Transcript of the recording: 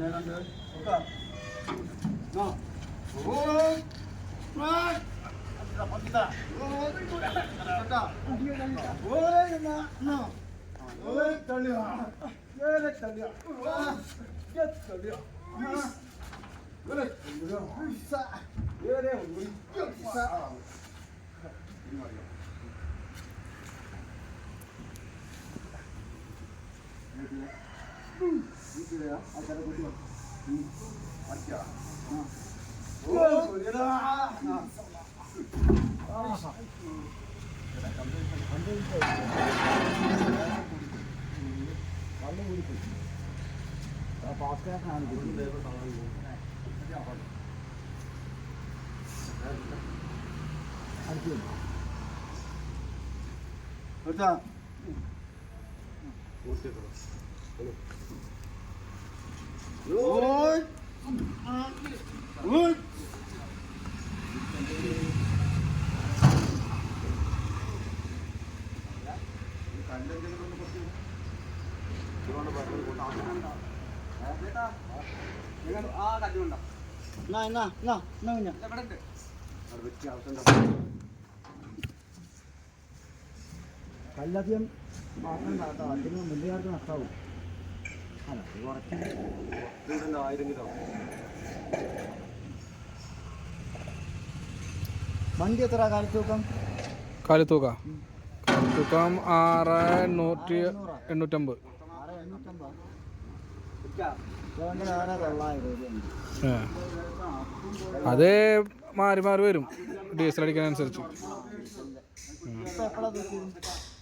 내간들 볼까? 너. 오. 와. 갑니다. 갑니다. 오. 간다. 움직여 간다. 오. 나. 너. 오. 떨려. 그래 떨려. 와. 야 떨려. 나. 그래 떨려. 싸. 그래 우리 싸. 이 말이야. Thank you. അടുത്ത Rồi. Rồi. എന്നാ എന്നാ എന്നാ എന്നാ കുഞ്ഞ കല്ലധികം മാത്രം അതിന് മുന്നേ നഷ്ടമാവും വണ്ടി എത്ര കാലത്തൂക്കം? കാലത്തൂക്ക. കാലത്തൂക്കം ആറ് നൂറ്റി എണ്ണൂറ്റമ്പത്. അത് മാറി മാറി വരും. ഡീസൽ അടിക്കാനനുസരിച്ച്